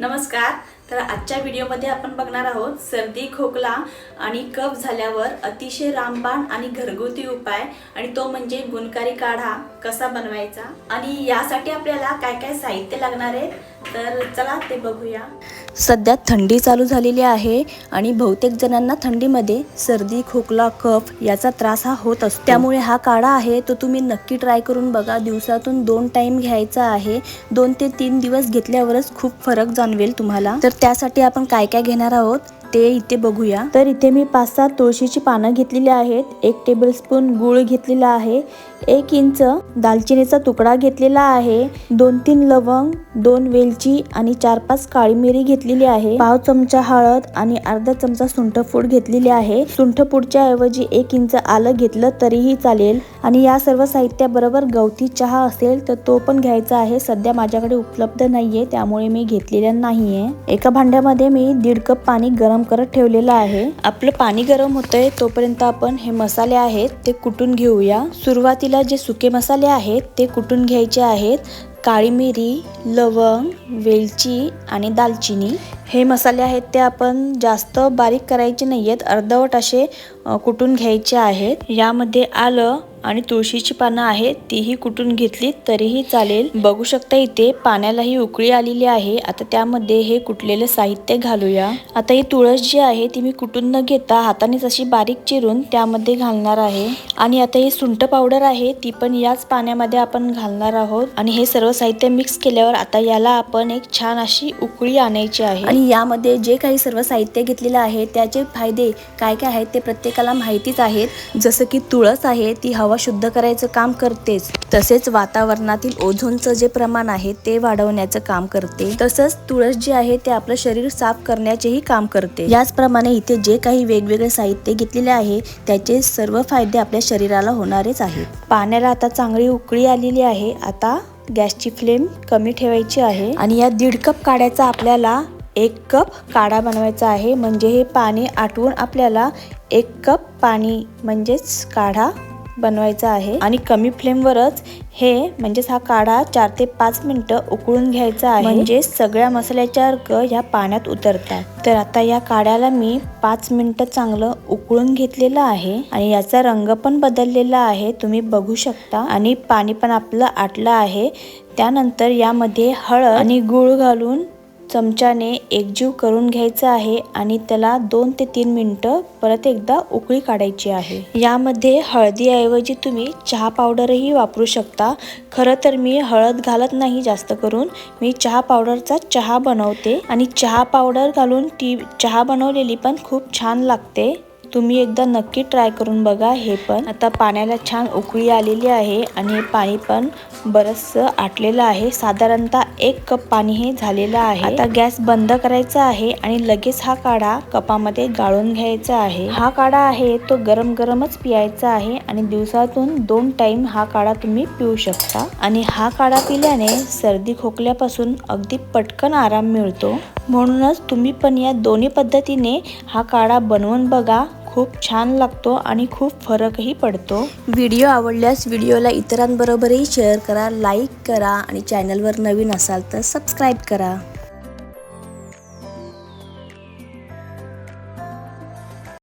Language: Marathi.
नमस्कार. तर आजच्या व्हिडिओमध्ये आपण बघणार आहोत सर्दी खोकला आणि कफ झाल्यावर अतिशय रामबाण आणि घरगुती उपाय आणि तो म्हणजे गुणकारी काढा कसा बनवायचा आणि यासाठी आपल्याला काय काय साहित्य लागणार आहे तर चला ते बघूया. सध्या थंडी चालू झालेली आहे आणि बहुतेक जणांना थंडीमध्ये सर्दी खोकला कफ याचा त्रास हा होत असतो. त्यामुळे हा काढा आहे तो तुम्ही नक्की ट्राय करून बघा. दिवसातून दोन टाइम घ्यायचा आहे. दोन ते तीन दिवस घेतल्यावरच खूप फरक जाणवेल तुम्हाला. तर त्यासाठी आपण काय काय घेणार आहोत? ते इथे बघूया. तर इथे मी पाच सात तुळशीची पानं घेतलेली आहेत. एक टेबल स्पून गुळ घेतलेला आहे. एक इंच दालचिनीचा तुकडा घेतलेला आहे. दोन तीन लवंग दोन वेलची आणि चार पाच काळी मिरी घेतलेली आहे. पाव चमचा हळद आणि अर्धा चमचा सुंठपूड घेतलेली आहे. सुंठपूडच्या ऐवजी एक इंच आलं घेतलं तरीही चालेल. आणि या सर्व साहित्याबरोबर गवती चहा असेल तर तो पण घ्यायचा आहे. सध्या माझ्याकडे उपलब्ध नाहीये त्यामुळे मी घेतलेला नाहीये. एका भांड्यामध्ये मी दीड कप पाणी गरम करत ठेवलेलं आहे. आपलं पाणी गरम होतंय तोपर्यंत आपण हे मसाले आहेत ते कुटून घेऊया. सुरुवातीला जे सुके मसाले आहेत ते कुटून घ्यायचे आहेत. काळी मिरी लवंग वेलची आणि दालचिनी. हे मसाले आहेत ते आपण जास्त बारीक करायचे नाही आहेत अर्धवट असे कुटून घ्यायचे आहेत. यामध्ये आलं आणि तुळशीची पानं आहेत तीही कुटून घेतली तरीही चालेल. बघू शकता इथे पाण्यालाही उकळी आलेली आहे. आता त्यामध्ये हे कुटलेलं साहित्य घालूया. आता ही तुळस जी आहे ती मी कुटून न घेता हातानेच अशी बारीक चिरून त्यामध्ये घालणार आहे. आणि आता ही सुंट पावडर आहे ती पण याच पाण्यामध्ये आपण घालणार आहोत. आणि हे सर्व साहित्य मिक्स केल्यावर आता याला आपण एक छान अशी उकळी आणायची आहे. आणि यामध्ये जे काही सर्व साहित्य घेतलेलं आहे त्याचे फायदे काय काय आहेत ते प्रत्येकाला माहितीच आहेत. जसं की तुळस आहे ती हवा शुद्ध करायचं काम करतेच. तसेच वातावरणातील ओझोनचं जे प्रमाण आहे ते वाढवण्याचं काम करते. तसंच तुळस जे आहे ते आपलं शरीर साफ करण्याचेही काम करते. याचप्रमाणे इथे जे काही वेगवेगळे साहित्य घेतलेले आहे त्याचे सर्व फायदे आपल्या शरीराला होणारेच आहेत. पाण्याला आता चांगली उकळी आलेली आहे. आता गॅसची फ्लेम कमी ठेवायची आहे. आणि या दीड कप काढ्याचा आपल्याला एक कप काढा बनवायचा आहे. म्हणजे हे पाणी आटवून आपल्याला एक कप पाणी म्हणजेच काढा बनवायचा आहे. आणि कमी फ्लेमवरच हे म्हणजेच हा काढा चार ते पाच मिनिटं उकळून घ्यायचा आहे. म्हणजे सगळ्या मसाल्याच्या अर्क ह्या पाण्यात उतरतात. तर आता या काढ्याला मी पाच मिनिटं चांगलं उकळून घेतलेलं आहे. आणि याचा रंग पण बदललेला आहे. तुम्ही बघू शकता. आणि पाणी पण आपलं आटलं आहे. त्यानंतर यामध्ये हळद आणि गूळ घालून चमच्याने एकजीव करून घ्यायचं आहे आणि त्याला दोन ते तीन मिनटं परत एकदा उकळी काढायची आहे. यामध्ये हळदीऐवजी तुम्ही चहा पावडरही वापरू शकता. खरं तर मी हळद घालत नाही जास्त करून. मी चहा पावडरचा चहा बनवते आणि चहा पावडर घालून ती चहा बनवलेली पण खूप छान लागते. तुम्ही एकदा नक्की ट्राय करून बघा. हे पण आता पाण्याला छान उकळी आलेली आहे आणि हे पाणी पण बरंचसं आटलेलं आहे. साधारणतः एक कप पाणी हे झालेलं आहे. आता गॅस बंद करायचा आहे आणि लगेच हा काढा कपामध्ये गाळून घ्यायचा आहे. हा काढा आहे तो गरम गरमच पियायचा आहे आणि दिवसातून दोन टाइम हा काढा तुम्ही पिऊ शकता. आणि हा काढा पिल्याने सर्दी खोकल्यापासून अगदी पटकन आराम मिळतो. म्हणूनच तुम्ही पण या दोन्ही पद्धतीने हा काढा बनवून बघा. खूप छान लागतो आणि खूप फरकही पडतो. व्हिडिओ आवडल्यास व्हिडिओला इतरांबरोबरही शेअर करा लाईक करा आणि चॅनलवर नवीन असाल तर सबस्क्राईब करा.